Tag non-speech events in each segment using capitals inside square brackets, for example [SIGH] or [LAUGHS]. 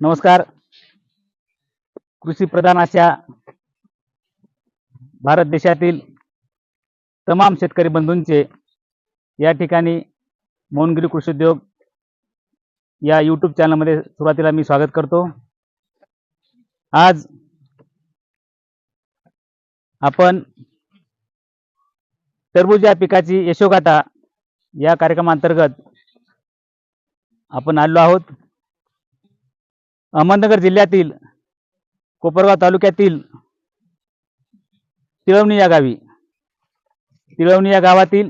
नमस्कार. कृषी प्रधान अशा भारत देशातील तमाम शेतकरी बंधूंचे या ठिकाणी मोहनगिरी कृषी उद्योग या यूट्यूब चॅनलमध्ये सुरुवातीला मी स्वागत करतो. आज आपण टरबूज या पिकाची यशोगाथा या कार्यक्रमांतर्गत आपण आलो आहोत. अहमदनगर जिल्ह्यातील कोपरगाव तालुक्यातील तिळवणी या गावी. तिळवणी या गावातील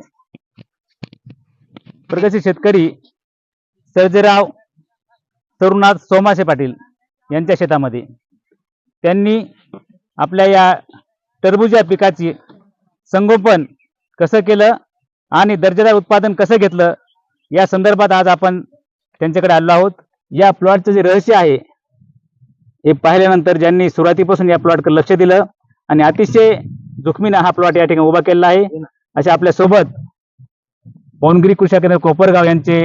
प्रगतशील शेतकरी सर्जेराव तरुणाथ सोमासे पाटील यांच्या शेतामध्ये. त्यांनी आपल्या या टरबूज या पिकाची संगोपन कसं केलं आणि दर्जेदार उत्पादन कसं घेतलं या संदर्भात आज आपण त्यांच्याकडे आलो आहोत. या प्लॉटचं जे रहस्य आहे हे पाहिल्यानंतर ज्यांनी सुरुवातीपासून या प्लॉटकडे लक्ष दिलं आणि अतिशय जोखमीनं हा प्लॉट या ठिकाणी उभा केलेला आहे. अशा आपल्यासोबत पवनगिरी कृषी केंद्र कोपरगाव यांचे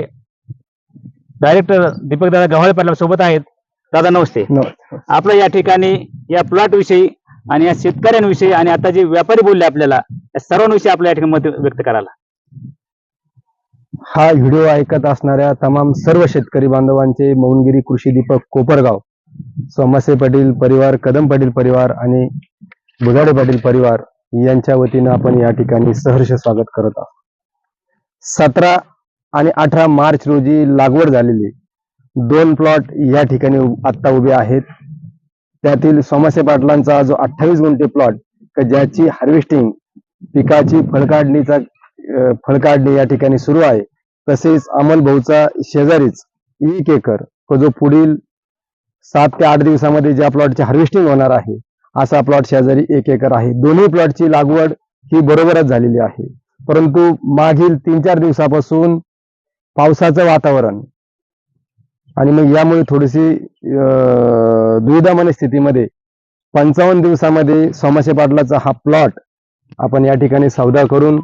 डायरेक्टर दीपक दादा गव्हाळे पाटील सोबत आहेत. दादा नमस्ते. आपलं या ठिकाणी या प्लॉट विषयी आणि या शेतकऱ्यांविषयी आणि आता जे व्यापारी बोलले आपल्याला या सर्वांविषयी आपल्या या ठिकाणी मत व्यक्त करायला. हा व्हिडिओ ऐकत असणाऱ्या तमाम सर्व शेतकरी बांधवांचे मौनगिरी कृषी दीपक कोपरगाव सोमासे पाटील परिवार कदम पाटील परिवार आणि बुधाडे पाटील परिवार यांच्या वतीनं आपण या ठिकाणी सहर्ष स्वागत करत आहोत. सतरा आणि अठरा मार्च रोजी लागवड झालेली दोन प्लॉट या ठिकाणी आत्ता उभे आहेत. त्यातील सोमासे पाटलांचा जो अठ्ठावीस गुंठे प्लॉट ज्याची हार्वेस्टिंग पिकाची फळकाढणीचा अ, फळकाढणी या ठिकाणी सुरू आहे. तसेच अमल भाऊचा शेजारीच एक एकर व जो पुढील सात ते आठ दिवसामध्ये ज्या प्लॉटची हार्वेस्टिंग होणार आहे असा प्लॉट शेजारी एक एकर आहे. दोन्ही प्लॉटची लागवड ही बरोबरच झालेली आहे. परंतु मागील तीन चार दिवसापासून पावसाचं वातावरण आणि मग यामुळे थोडीशी अं, स्थितीमध्ये पंचावन्न दिवसामध्ये सोमाशे पाटलाचा हा प्लॉट आपण या ठिकाणी सौदा करून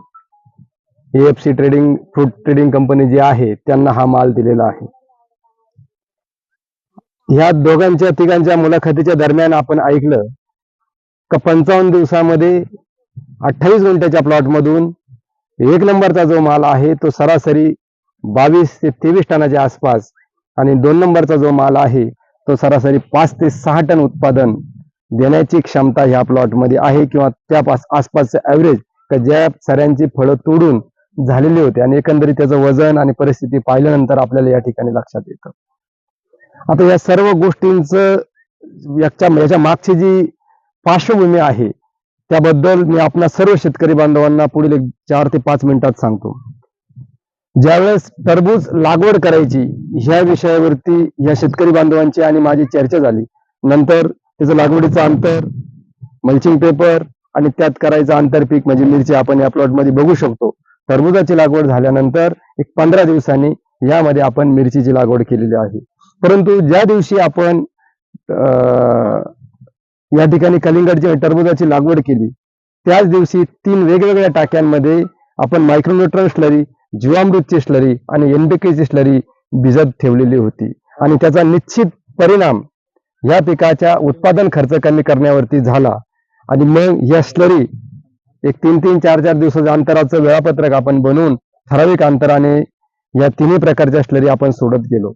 F C trading fruit trading company जी आहे त्यांना हा माल दिलेला आहे. ह्या दोघांच्या तिघांच्या मुलाखतीच्या दरम्यान आपण ऐकलं का पंचावन्न दिवसामध्ये अठ्ठावीस गुंठ्याच्या प्लॉट मधून एक नंबरचा जो माल आहे तो सरासरी बावीस ते तेवीस टनाच्या आसपास आणि दोन नंबरचा जो माल आहे तो सरासरी पाच ते सहा टन उत्पादन देण्याची क्षमता ह्या प्लॉटमध्ये आहे किंवा त्या पास आसपासचं ॲव्हरेज का ज्या सऱ्यांची फळं तोडून झालेली होती आणि एकंदरीत त्याचं वजन आणि परिस्थिती पाहिल्यानंतर आपल्याला या ठिकाणी लक्षात येतं. आता या सर्व गोष्टींचं याच्या याच्या मागची जी पार्श्वभूमी आहे त्याबद्दल मी आपल्या सर्व शेतकरी बांधवांना पुढील एक चार ते पाच मिनिटात सांगतो. ज्यावेळेस टरबूज लागवड करायची ह्या विषयावरती या शेतकरी बांधवांची आणि माझी चर्चा झाली. नंतर त्याचं लागवडीचं अंतर मल्चिंग पेपर आणि त्यात करायचं आंतरपीक म्हणजे मिरची आपण या प्लॉटमध्ये बघू शकतो. टरबुजाची लागवड झाल्यानंतर एक पंधरा दिवसांनी यामध्ये आपण मिरचीची लागवड केलेली आहे. परंतु ज्या दिवशी आपण अं, या ठिकाणी कलिंगडची टरबुजाची लागवड केली त्याच दिवशी तीन वेगवेगळ्या टाक्यांमध्ये आपण मायक्रोन्युट्रन स्लरी जीवामृतची स्लरी आणि एनबीकेची स्लरी भिजत ठेवलेली होती. आणि त्याचा निश्चित परिणाम या पिकाच्या उत्पादन खर्च कमी करण्यावरती झाला. आणि मग या स्लरी एक तीन तीन चार चार दिवसाच्या अंतराचं वेळापत्रक आपण बनवून ठराविक अंतराने या तिन्ही प्रकारच्या स्लरी आपण सोडत गेलो.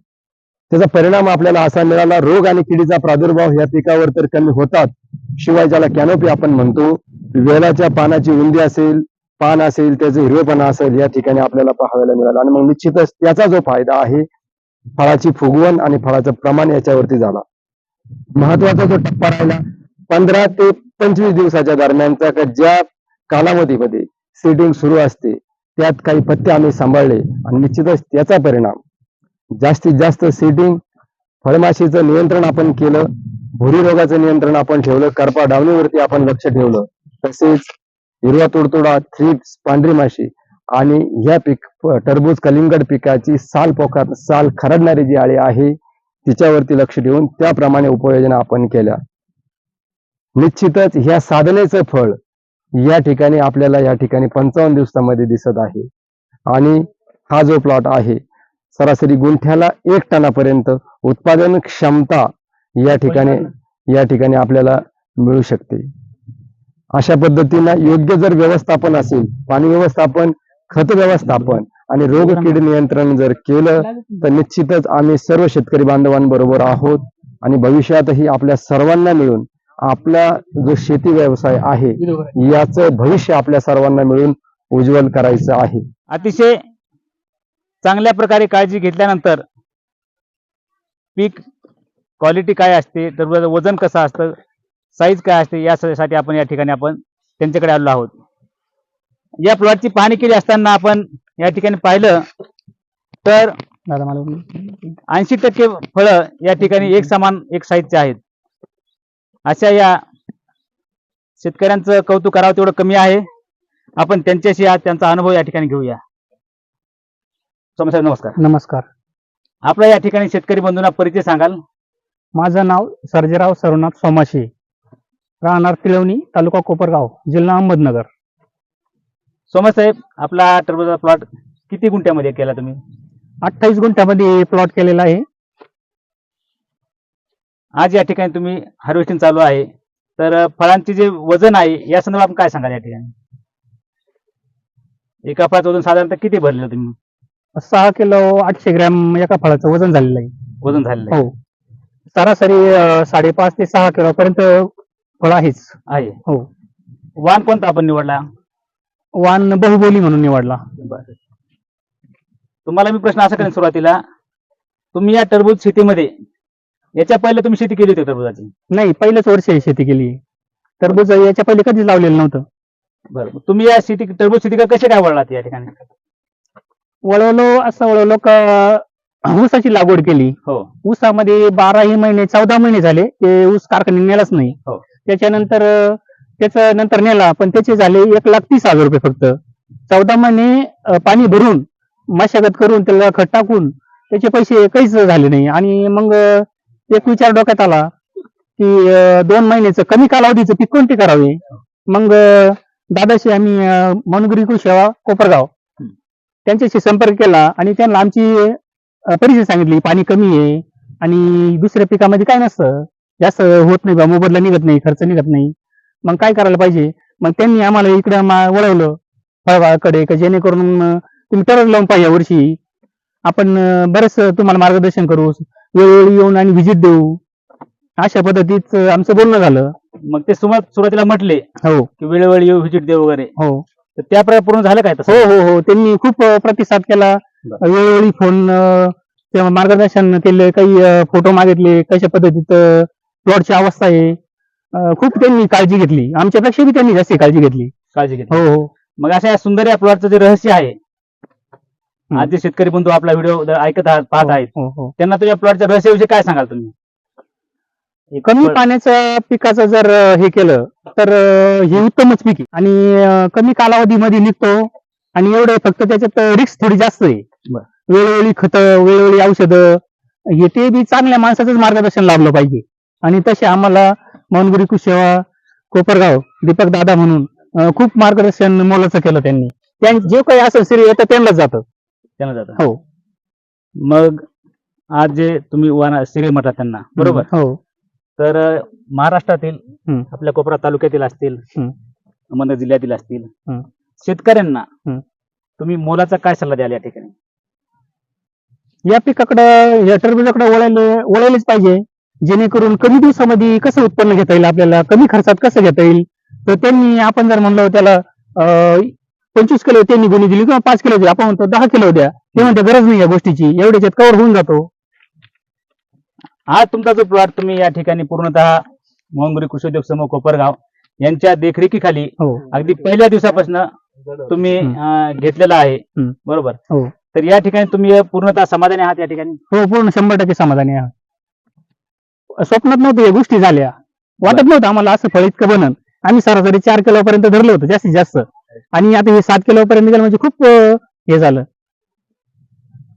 त्याचा परिणाम आपल्याला असा मिळाला रोग आणि किडीचा प्रादुर्भाव या पिकावर तर कमी होतात शिवाय ज्याला कॅनोपी आपण म्हणतो वेलाच्या पानाची उंदी असेल पान असेल त्याचे हिरवेपणा असेल या ठिकाणी आपल्याला पाहायला मिळालं. आणि मग निश्चितच त्याचा जो फायदा आहे फळाची फुगवण आणि फळाचं प्रमाण याच्यावरती झाला. महत्त्वाचा जो टप्पा राहिला पंधरा ते पंचवीस दिवसाच्या दरम्यानचा ज्या कालावधीमध्ये सीडिंग सुरू असते. त्यात काही पत्ते आम्ही सांभाळले आणि निश्चितच त्याचा परिणाम. जास्तीत जास्त सीडिंग फळमाशीचं नियंत्रण आपण केलं भुरी रोगाचं नियंत्रण आपण ठेवलं करपा डावणीवरती आपण लक्ष ठेवलं तसेच हिरवा तुडतुडा थ्रिप्स पांढरी माशी आणि ह्या पीक टरबूज कलिंगड पिकाची साल पोखर साल खरडणारी जी आळी आहे तिच्यावरती लक्ष ठेवून त्याप्रमाणे उपाययोजना आपण केल्या. निश्चितच ह्या साधनेचं फळ या ठिकाणी आपल्याला या ठिकाणी पंचावन्न दिवसामध्ये दिसत आहे. आणि हा जो प्लॉट आहे सरासरी गुंठ्याला एक टनापर्यंत उत्पादन क्षमता या ठिकाणी या ठिकाणी आपल्याला मिळू शकते. अशा पद्धतीनं योग्य जर व्यवस्थापन असेल पाणी व्यवस्थापन खत व्यवस्थापन आणि रोग कीड नियंत्रण जर केलं तर निश्चितच आम्ही सर्व शेतकरी बांधवांबरोबर आहोत आणि भविष्यातही आपल्या सर्वांना मिळून आपला जो शेती व्यवसाय आहे याचं भविष्य आपल्या सर्वांना मिळून उज्ज्वल करायचं आहे. अतिशय चांगल्या प्रकारे काळजी घेतल्यानंतर पीक क्वालिटी काय असते तर वजन कसं असतं साईज काय असते यासाठी आपण या ठिकाणी आपण त्यांच्याकडे आलो आहोत. या प्लॉटची पाहणी केली असताना आपण या ठिकाणी पाहिलं तर ऐंशी टक्के फळं या ठिकाणी एक समान एक साईजचे आहेत. अशा या शेतकऱ्यांचं कौतुक करावं तेवढं कमी आहे. आपण त्यांच्याशी आज त्यांचा अनुभव या ठिकाणी घेऊया. साहेब नमस्कार. नमस्कार. आपला या ठिकाणी शेतकरी बंधूंना परिचय सांगाल. माझं नाव सर्जेराव सर्वनाथ सोमाशी. राहणार तिळवणी तालुका कोपरगाव जिल्हा अहमदनगर. सोमसाहेब आपला टरबूजचा प्लॉट किती गुंठ्यामध्ये केला तुम्ही? अठ्ठावीस गुंठ्यामध्ये प्लॉट केलेला आहे. आज या ठिकाणी तुम्ही हार्वेस्टिंग चालू आहे. तर फळांचे जे वजन आहे या संदर्भात आपण काय सांगाल या ठिकाणी? एका फळाचं वजन साधारणतः किती भरलेलं तुम्ही? सहा किलो आठशे ग्रॅम एका फळाचं वजन झालेलं आहे. वजन झालेलं आहे? हो. सरासरी साडेपाच ते सहा किलो पर्यंत फळ आहेच. आहे. हो. वाण कोणता आपण निवडला? वान बहुबोली म्हणून निवडला. तुम्हाला मी प्रश्न असा करेन सुरुवातीला. तुम्ही या टरबूज शेतीमध्ये याच्या पहिले तुम्ही शेती केली होती टरबूजाची? नाही पहिलंच वर्ष आहे शेती केली. टरबूज याच्या पहिले कधीच लावलेलं नव्हतं. बरं तुम्ही या शेती टरबूज शेती कसे काय वळलात या ठिकाणी? वळवलो असं वळवलो का ऊसाची लागवड केली. हो. ऊसामध्ये बाराही महिने चौदा महिने झाले. ते ऊस कारखान्यात नेलाच नाही. हो. त्याच्यानंतर त्याचं नंतर नेला पण त्याचे झाले एक लाख तीस हजार रुपये फक्त. चौदा महिने अं, पाणी भरून मशागत करून त्याला खत टाकून त्याचे पैसे काहीच झाले नाही. आणि मग अं, एक विचार डोक्यात आला की दोन महिन्याचं कमी कालावधीचं पीक कोणते करावे? मग दादाशी आम्ही मनगुरी कृषी कोपरगाव. त्यांच्याशी संपर्क केला आणि त्यांना आमची परिस्थिती सांगितली पाणी कमी आहे आणि दुसऱ्या पिकामध्ये काय नसतं. जास्त होत नाही बा मोबदला निघत नाही खर्च निघत नाही. मग काय करायला पाहिजे? मग त्यांनी आम्हाला इकडे वळवलं फळबागाकडे का जेणेकरून तुम्ही ठरवलं लावून पाहिजे वर्षी. आपण बरंच तुम्हाला मार्गदर्शन करू. वेळोवेळी येऊन आणि व्हिजिट देऊ. अशा पद्धतीत अं, आमचं बोलणं झालं. मग ते सुरुवात सुरुवातीला म्हटले हो. की वेळोवेळी येऊ व्हिजिट दे वगैरे. हो. तर त्या प्रकारे पूर्ण झालं काय हो तसं? हो हो त्यांनी खूप अं, प्रतिसाद केला. बरं. वेळोवेळी फोन अं, ते मार्गदर्शन केले काही फोटो मागितले कशा पद्धतीत प्लॉटची अवस्था आहे. अं, खूप त्यांनी काळजी घेतली. आमच्यापेक्षा बी त्यांनी जास्त काळजी घेतली. काळजी घेतली. हो हो. मग अशा या सुंदर या प्लॉटचं जे रहस्य आहे. आज जे शेतकरी बंधू आपला व्हिडिओ ऐकत आहात पाहत आहेत हो हो. त्यांना तुझ्या प्लॉटच्या रहस्याविषयी काय सांगाल तुम्ही? कमी फळ- पाण्याचं पिकाचं जर अं, हे केलं तर अं, हे उत्तमच पीक आहे. आणि अं, कमी कालावधीमध्ये निघतो आणि एवढं फक्त त्याच्यात रिक्स थोडी जास्त आहे. बरं. वेळोवेळी खत वेळोवेळी औषधं हे ते बी चांगल्या माणसाचंच मार्गदर्शन लाभलं पाहिजे. आणि तसे आम्हाला मनगुरी कुशेवा कोपरगाव दीपक दादा म्हणून अं, खूप मार्गदर्शन मोलाचं केलं त्यांनी. त्यां- जे काही असेल श्री येतं त्यांनाच जातं. त्यांना जातं हो मग आज जे तुम्ही वाना सिरियल म्हटला त्यांना बरोबर हो तर महाराष्ट्रातील हम्म. आपल्या कोपरा तालुक्यातील असतील हम्म. अहमदनगर जिल्ह्यातील असतील हम्म. शेतकऱ्यांना हम्म. तुम्ही मोलाचा काय सल्ला द्याल या ठिकाणी या पिकाकडं या टरबुजाकडे वळायला वळायलाच पाहिजे जेणेकरून कमी दिवसामध्ये कसं उत्पन्न घेता येईल आपल्याला कमी खर्चात कसं घेता येईल तर त्यांनी आपण जर म्हणलो त्याला अं, पंचवीस किलो त्यांनी गुणी दिली किंवा पाच किलो दिली. आपण म्हणतो दहा किलो द्या. ते म्हणते गरज नाही या गोष्टीची. एवढ्याच्यात कव्हर होऊन जातो. आज तुमचा जो प्लॉट तुम्ही या ठिकाणी पूर्णतः मोहनगुरी कृषी उद्योग समूह कोपरगाव यांच्या देखरेखीखाली हो. अगदी पहिल्या दिवसापासून तुम्ही. अं, घेतलेला आहे. हम्म. बरोबर? हो. तर या ठिकाणी तुम्ही पूर्णतः समाधानी आहात या ठिकाणी? हो पूर्ण शंभर टक्के समाधानी आहे स्वप्नात नव्हतं या गोष्टी झाल्या. वाटत नव्हतं आम्हाला असं फळ इतकं बनन. आम्ही सरासरी चार किलो पर्यंत धरलं होतं जास्तीत जास्त. आणि आता हे सात किलो पर्यंत गेलं म्हणजे खूप हे झालं.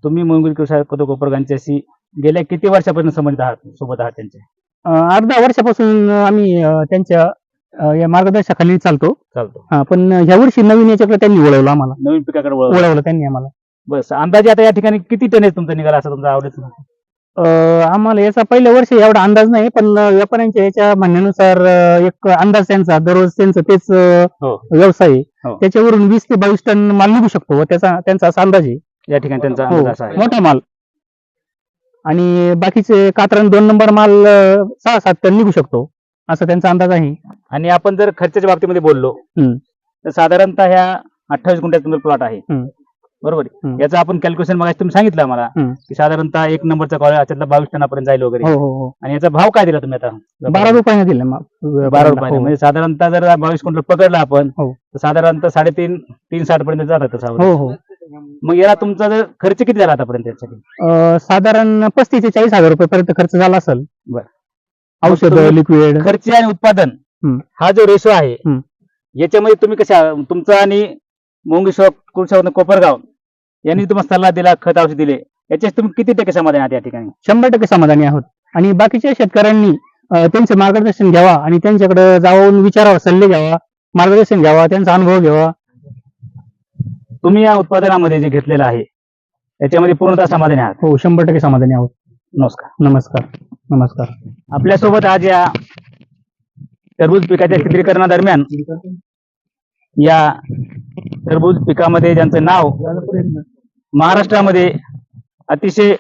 तुम्ही कृषी उद्योग कोपरगावच्याशी गेल्या किती वर्षापासून संबंधित आहात सोबत आहात त्यांचे? अर्धा वर्षापासून आम्ही त्यांच्या या मार्गदर्शनाखाली चालतो. चालतो. हा, पण ह्या वर्षी नवीन याच्याकडे त्यांनी वळवलं आम्हाला. नवीन पिकाकडे. वळवलं. त्यांनी आम्हाला. बस अंदाजे आता या ठिकाणी किती टन तुमचा निघाला असं तुमचा आवडेल अं, आम्हाला याचा पहिल्या वर्षी एवढा अंदाज नाही पण व्यापाऱ्यांच्या याच्या म्हणण्यानुसार एक अंदाज त्यांचा दररोज त्यांचं तेच हो. व्यवसाय आहे. हो. त्याच्यावरून वीस ते बावीस टन माल निघू शकतो व त्याचा त्यांचा असा अंदाज आहे या ठिकाणी त्यांचा हो, अंदाज असा आहे मोठा माल आणि बाकीचे कात्रण दोन नंबर माल सहा सात टन निघू शकतो असा त्यांचा अंदाज आहे आणि आपण जर खर्चाच्या बाबतीमध्ये बोललो. तर साधारणतः ह्या अठ्ठावीस गुंठ्यात प्लॉट आहे. बरोबर. याचं आपण कॅल्क्युलेशन मग तुम्ही सांगितलं मला. की साधारणतः एक नंबरचा कॉल याच्यातला बावीस टनापर्यंत जाईल वगैरे हो हो हो आणि याचा भाव काय दिला तुम्ही आता बारा रुपयाने दिले बारा रुपयाने. म्हणजे साधारणतः जर बावीस क्विंटल पकडला आपण हो. तर साधारणतः साडेतीन तीन साठ पर्यंत जातात मग याला तुमचा जर खर्च किती झाला आतापर्यंत यासाठी अं, साधारण पस्तीस ते चाळीस हजार रुपये पर्यंत खर्च झाला असेल बर. औषध लिक्विड खर्च आणि उत्पादन. हा जो रेशो आहे. याच्यामध्ये तुम्ही कशा तुमचा आणि मोंगी शॉप कृषी कोपरगाव यांनी तुम्हाला सल्ला दिला खत औषध दिले. याच्यात तुम्ही किती टक्के समाधान आहात या ठिकाणी? शंभर टक्के समाधानी आहोत. आणि बाकीच्या शेतकऱ्यांनी त्यांचे मार्गदर्शन घ्यावा आणि त्यांच्याकडे जाऊन विचारावं सल्ले घ्यावा मार्गदर्शन घ्यावा त्यांचा अनुभव घ्यावा. तुम्ही या उत्पादनामध्ये जे घेतलेलं आहे याच्यामध्ये पूर्णतः समाधानी आहात? हो शंभर टक्के समाधानी आहोत. नमस्कार. नमस्कार. नमस्कार. आपल्यासोबत आज या टरबूज पिकाच्या चित्रीकरणादरम्यान या टरबूज पिकामध्ये ज्यांचं नाव महाराष्ट्रामध्ये अतिशय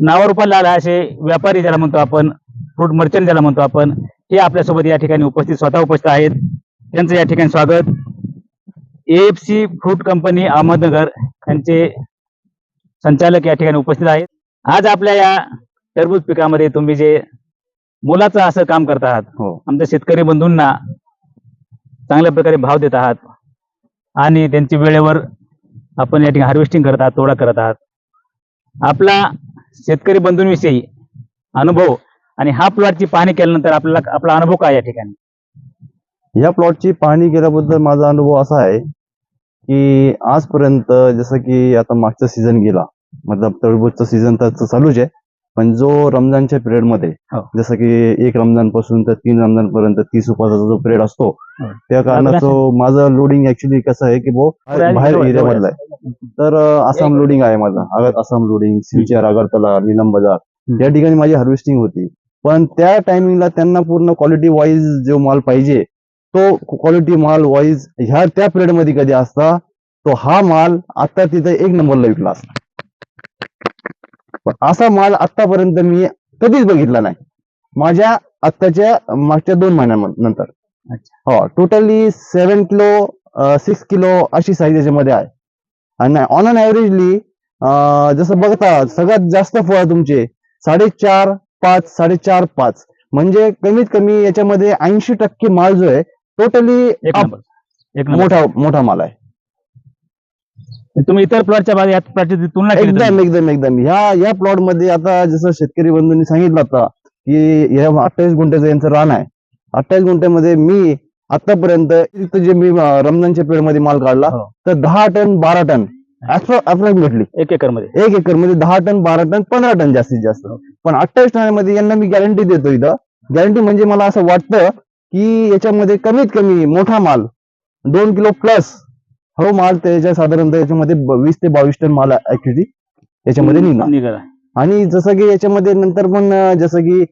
नावारूपाला आला असे व्यापारी ज्याला म्हणतो आपण फ्रूट मर्चंट ज्याला म्हणतो आपण हे आपल्यासोबत या ठिकाणी उपस्थित स्वतः उपस्थित आहेत. त्यांचं या ठिकाणी स्वागत. एएफसी फ्रूट कंपनी अहमदनगर यांचे संचालक या ठिकाणी उपस्थित आहेत. आज आपल्या या टरबूज पिकामध्ये तुम्ही जे मोलाचं असं काम करत आहात हो. आमच्या शेतकरी बंधूंना चांगल्या प्रकारे भाव देत आहात. आणि त्यांची वेळेवर आपण या ठिकाणी हार्वेस्टिंग करत आहात तोडा करत आहात. आपला शेतकरी बंधूंविषयी अनुभव आणि हा प्लॉटची पाहणी केल्यानंतर आपल्याला आपला अनुभव काय या ठिकाणी? या प्लॉटची पाहणी केल्याबद्दल माझा अनुभव असा आहे की आजपर्यंत जसं की आता मागचा सीझन गेला मतलब टरबूजचा सीझन तर चालूच आहे. पण जो रमजानच्या पिरियडमध्ये हो. जसं की एक रमजानपासून तर तीन रमजान पर्यंत तीस उपासाचा जो पिरियड असतो हो. त्या कारणाचं [LAUGHS] माझं लोडिंग ऍक्च्युली कसं आहे की पुढे बाहेर जवळ- एरिया जवळ मधला आहे तर आसाम लोडिंग आहे माझा आगर आसाम लोडिंग सिलचर आगरतला नीलम बाजार. या ठिकाणी माझी हार्वेस्टिंग होती पण त्या टायमिंगला त्यांना पूर्ण क्वालिटी वाईज जो माल पाहिजे तो क्वालिटी माल वाईज ह्या त्या पिरियडमध्ये कधी असता तो हा माल आता तिथे एक नंबरला विकला असता पण असा माल आतापर्यंत मी कधीच बघितला नाही. माझ्या आत्ताच्या मागच्या दोन महिन्यानंतर. हो totally seven kilo six kilo अशी साईज याच्यामध्ये आहे. आणि ऑन अन ऍव्हरेजली जसं बघता सगळ्यात जास्त फळ तुमचे साडेचार पाच साडेचार पाच. म्हणजे कमीत कमी याच्यामध्ये ऐंशी टक्के माल जो आहे टोटली एक मोठा मोठा माल आहे. तुम्ही इतर प्लॉटच्या बाजू या प्लॉटची तुलना केली एकदम. एकदम एकदम. ह्या या प्लॉटमध्ये आता जसं शेतकरी बंधूंनी सांगितलं आता की या अठ्ठावीस गुंठ्याचं यांचं रान आहे. अठ्ठावीस गुंठ्यामध्ये मी आतापर्यंत जे मी रमजानच्या पिरियडमध्ये माल काढला हो. तर दहा टन बारा टन अप्रॉक्सिमेटली एक एकरमध्ये एक एकरमध्ये दहा टन बारा टन पंधरा टन जास्तीत जास्त. पण अठ्ठावीस टनामध्ये यांना मी गॅरंटी देतो इथं. गॅरंटी म्हणजे मला असं वाटतं की याच्यामध्ये कमीत कमी मोठा माल दोन किलो प्लस हो माल त्याच्या साधारणतः याच्यामध्ये ब- वीस ते बावीस टन माल ऍक्च्युली याच्यामध्ये निघणार. निघाला. आणि जसं की याच्यामध्ये नंतर पण जसं की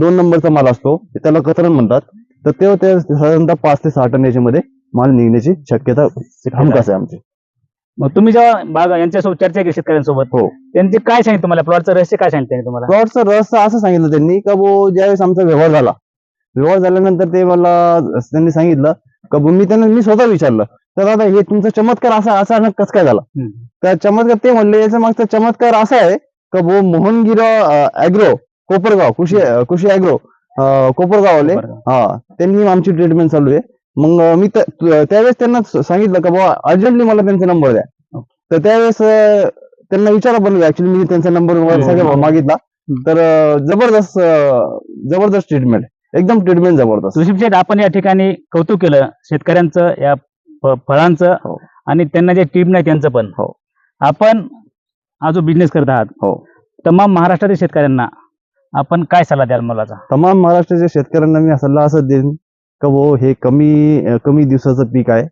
दोन नंबरचा माल असतो त्याला कतरण म्हणतात. तर ते साधारणतः पाच ते सहा टन याच्यामध्ये माल निघण्याची शक्यता हमखास आहे. आमची. मग तुम्ही जेव्हा बागा यांच्यासोबत चर्चा केली शेतकऱ्यांसोबत हो. त्यांचे काय सांगितलं तुम्हाला? प्लॉटचं रहस्य काय सांगितलं त्यांनी तुम्हाला? प्लॉटचं रहस्य असं सांगितलं त्यांनी का वो ज्यावेळेस आमचा व्यवहार झाला व्यवहार झाल्यानंतर ते मला त्यांनी सांगितलं का मी त्यांना मी स्वतः विचारलं तर दादा हे तुमचा चमत्कार असा अचानक कसं काय झाला. तर चमत्कार ते म्हणले याचा मागचा चमत्कार असा आहे का वो मोहनगिरा अॅग्रो कोपरगाव कृषी कृषी अॅग्रो कोपरगावले. हा त्यांनी आमची ट्रीटमेंट चालू आहे. मग मी त्या- त्यावेळेस त्यांना सांगितलं का बाबा अर्जंटली मला त्यांचा नंबर द्या. तर त्यावेळेस त्यांना विचारा बनलं ऍक्च्युली मी त्यांचा नंबर सगळं. मागितला. तर जबरदस्त जबरदस्त ट्रीटमेंट एकदम ट्रीटमेंट जबरदस्त. आपण या ठिकाणी कौतुक केलं. शेतकऱ्यांचं या फ- फळांचं हो. आणि त्यांना जे टीम नाही त्यांचं पण हो. आपण हा जो बिझनेस करत आहात हो. तमाम महाराष्ट्रातील शेतकऱ्यांना आपण काय सल्ला द्याल मुलाचा तमाम महाराष्ट्राच्या शेतकऱ्यांना मी सल्ला असं देईन का वो हे कमी अं, कमी दिवसाचं पीक आहे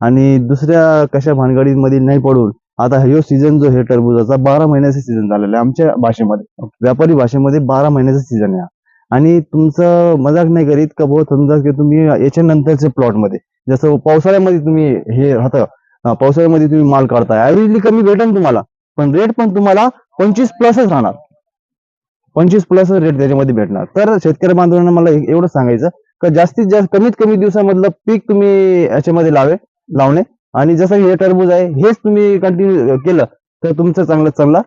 आणि दुसऱ्या कशा भानगडीमध्ये नाही पडून आता ह्यो सीझन जो हे टरबुजाचा बारा महिन्याचा सीझन झालेला आहे आमच्या भाषेमध्ये व्यापारी भाषेमध्ये बारा महिन्याचा सीझन आहे हा. आणि तुमचं मजाक नाही करीत का भाऊ समजा की तुम्ही याच्या नंतरच्या प्लॉटमध्ये जसं पावसाळ्यामध्ये तुम्ही हे राहतं पावसाळ्यामध्ये तुम्ही माल काढता ऍव्हरेजली कमी भेटेल तुम्हाला पण रेट पण तुम्हाला पंचवीस प्लसच राहणार. पंचवीस प्लस रेट त्याच्यामध्ये भेटणार. तर शेतकरी बांधवांना मला एवढं सांगायचं का जास्तीत जास्त कमीत कमी दिवसामधलं पीक तुम्ही याच्यामध्ये लावे लावणे. आणि जसं हे टरबूज आहे हेच तुम्ही कंटिन्यू केलं तर तुमचा चांगला चांगला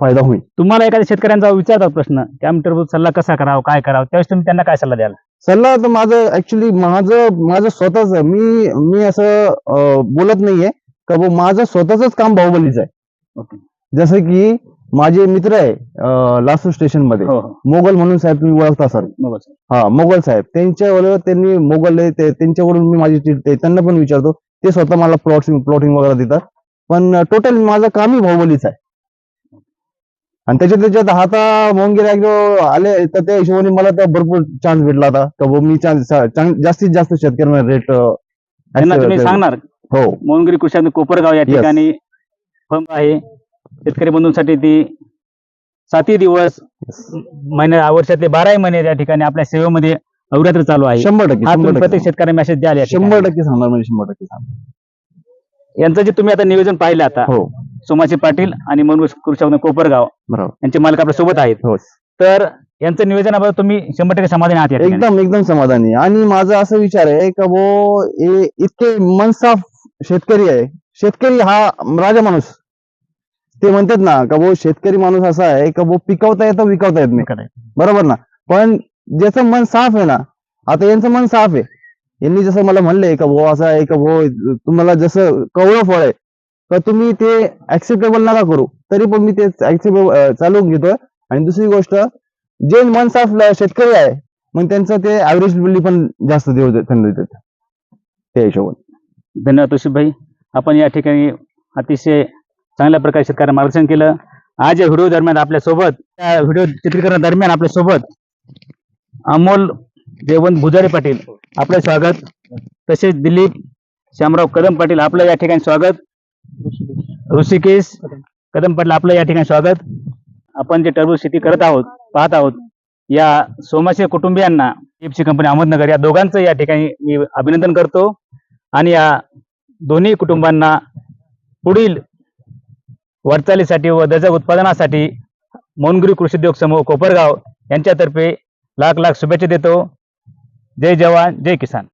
फायदा होईल. तुम्हाला एखाद्या शेतकऱ्यांचा विचारतात प्रश्न टरबूज सल्ला कसा करावा काय करावं? त्यावेळेस तुम्ही त्यांना काय सल्ला द्याल? सल्ला तर माझं ऍक्च्युली माझं माझं स्वतःच मी मी असं बोलत नाहीये का भाऊ माझं स्वतःच काम बाहुबलीचं आहे. जसं की माझे मित्र आहे अं, लासूर स्टेशनमध्ये हो हो. मोगल म्हणून साहेब तुम्ही ओळखता सर. हा मोगल साहेब. त्यांच्यावर त्यांनी मोगल त्यांच्याकडून मी माझी त्यांना पण विचारतो. ते स्वतः मला प्लॉटिंग प्लॉटिंग वगैरे देतात. पण टोटल माझं कामही बाहुबलीच आहे. आणि त्याच्यात त्याच्यात आता मोंगीर ऍग्रो आले तर त्या हिशोबाने मला तर भरपूर चान्स भेटला होता. भाऊ मी जास्तीत जास्त शेतकऱ्यांना रेट त्यांना तुम्ही सांगणार हो. मोहनगिरी कृषी कोपरगाव या. ठिकाणी फर्म आहे. शेतकरी बंधूंसाठी ती सातही दिवस महिन्या वर्षातले बाराही महिने या ठिकाणी आपल्या सेवेमध्ये अविरात्र चालू आहे. शंभर टक्के प्रत्येक टक्के शेतकऱ्यांना मेसेज द्याल या ठिकाणी. शंभर टक्के सांगणार म्हणजे शंभर टक्के सांगणार. यांचं जे तुम्ही आता नियोजन पाहिलं आता हो. सोमाजी पाटील आणि मनोज कृषी आंदोलन कोपरगाव बरोबर. यांचे मालक आपल्यासोबत आहेत. हो. तर यांचं नियोजनाबद्दल तुम्ही शंभर टक्के समाधानी आहात या ठिकाणी. एकदम एकदम समाधानी. आणि माझा असं विचार आहे का वो हे इतके मनसाफ शेतकरी आहे. शेतकरी हा राजा माणूस. ते म्हणतात ना का वो शेतकरी माणूस असा आहे का वो पिकवता येतं विकवता येत नाही. बरोबर ना? पण ज्याचं मन साफ आहे ना आता यांचं मन साफ आहे. यांनी जसं मला म्हणलंय का वो असं आहे का वो तुम्हाला जसं कवळं फळ आहे तर तुम्ही ते ऍक्सेप्टेबल नका करू. तरी पण मी ते ऍक्सेप्टेबल चालवून घेतोय. आणि दुसरी गोष्ट जे मन साफ शेतकरी आहे मग त्यांचं ते ऍव्हरेज पण जास्त देऊ दे- त्यांना देतात त्या हिशोबात धन्यवाद तुषी भाई आपण या ठिकाणी अतिशय चांगल्या प्रकारे शेतकऱ्यांना मार्गदर्शन केलं. आज या व्हिडिओ दरम्यान आपल्यासोबत त्या व्हिडिओ चित्रीकरण दरम्यान आपल्यासोबत अमोल देवंत भुजारे पाटील आपलं स्वागत. तसेच दिलीप श्यामराव कदम पाटील आपलं या ठिकाणी स्वागत. ऋषिकेश कदम पाटील आपलं या ठिकाणी स्वागत. आपण जे टरबूज शेती करत आहोत पाहत आहोत या सोमाशे कुटुंबियांना एपसी कंपनी अहमदनगर या दोघांचं या ठिकाणी मी अभिनंदन करतो. आणि या दोन्ही कुटुंबांना पुढील वाटचालीसाठी व दर्जा उत्पादनासाठी मोनगिरी कृषी उद्योग समूह कोपरगाव यांच्यातर्फे लाख लाख शुभेच्छा देतो. जय जवान जय किसान.